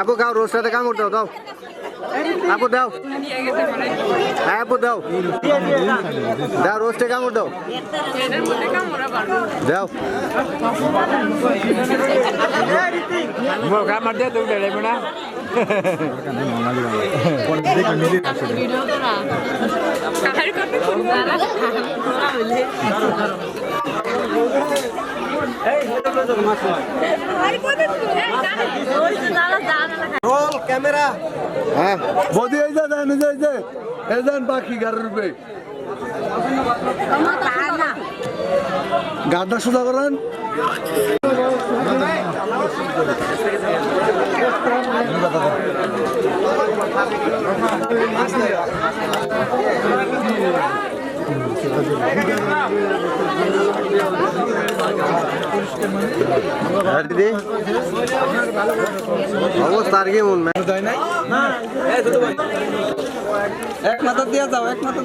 আপু খাও রোস্টাতে কামড় দাও দাও। আপু দাও। হ্যাঁ আপু দাও দাও রোস্টে কামড় দাও। দাও। কামার দিয়ে তুমি বেড়ে না রোল ক্যামেরা হ্যাঁ বদি এই যে দেন এই যে এই যে এই দেন বাকি গাড়ি রূপে সোজা করেন। দিদি। অবস্থা আর কি এক মাথা দিয়ে যাও এক মাথা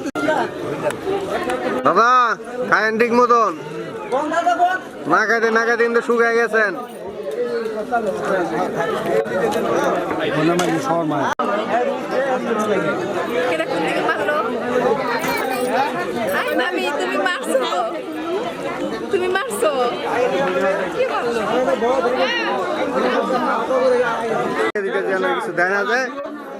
দাদা খায়েন ঠিক মতন? না খাইতে না খাইতে কিন্তু শুকায় গেছেন। তুমি মারছো। তুমি মারছো। কি বলল? যেন কিছু না যায়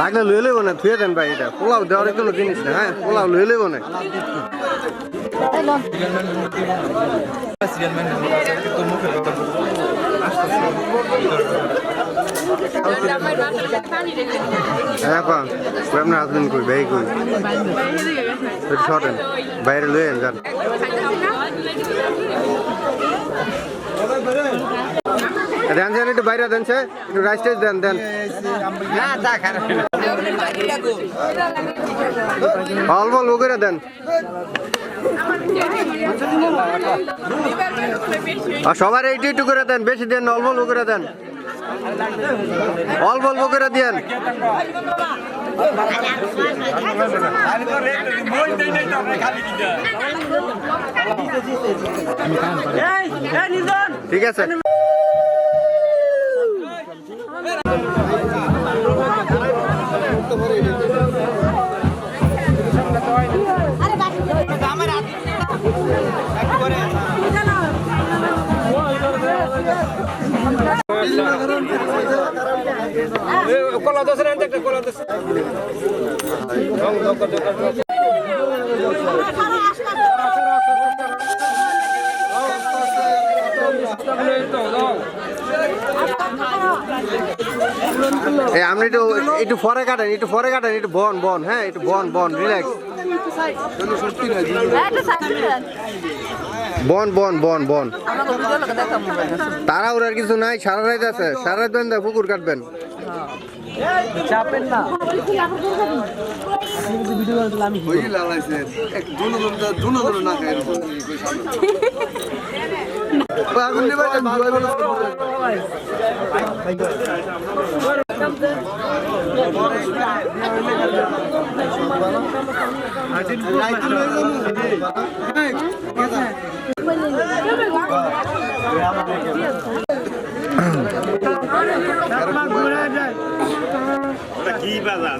লাগলে লুয়ে লইব না থুয়ে দেন ভাই এটা পোলাও দেওয়ার কোনো জিনিস না হ্যাঁ পোলাও লুয়ে লইব না হ্যাঁ পা আপনার হাজবেন্ড একটু বাইরে লুয়ে যান দেন দেন একটু বাইরে দেন রাইস টাইস দেন দেন অল্প অল্প করে দেন সবার এইটু একটু করে দেন, বেশি দেন অল্প অল্প দেন। অল্প অল্প করে দেন ঠিক আছে। এই, আপনি একটু একটু পরে কাটেন, একটু পরে কাটেন, একটু বন বন হ্যাঁ একটু বন বন রিল্যাক্স বন বন বন বন। তারা ওর কিছু নাই, সারা রাত আছে, সারা রাত পুকুর কাটবেন। চাপেন না। ওই লালাইছে এক দুনো দুনো দুনো দুনো না দিবা কি বাজার